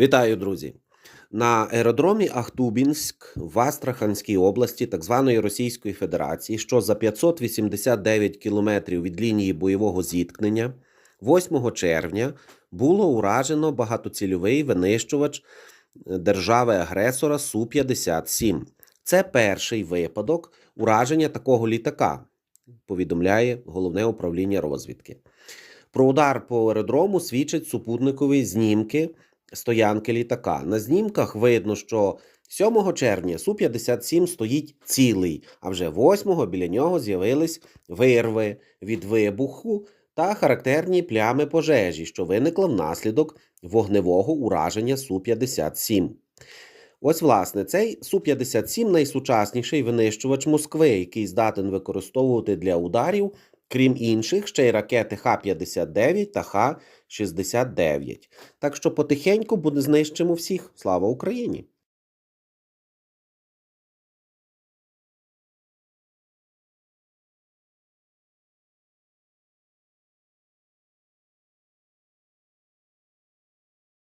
Вітаю, друзі! На аеродромі Ахтубінськ в Астраханській області так званої Російської Федерації, що за 589 кілометрів від лінії бойового зіткнення, 8 червня було уражено багатоцільовий винищувач е, держави-агресора Су-57. Це перший випадок ураження такого літака, повідомляє головне управління розвідки. Про удар по аеродрому свідчать супутникові знімки стоянки літака. На знімках видно, що 7 червня Су-57 стоїть цілий, а вже 8-го біля нього з'явились вирви від вибуху та характерні плями пожежі, що виникла внаслідок вогневого ураження Су-57. Ось, власне, цей Су-57 найсучасніший винищувач Москви, який здатен використовувати для ударів, крім інших, ще й ракети Х-59 та Х-69. Так що потихеньку буде знищимо всіх. Слава Україні!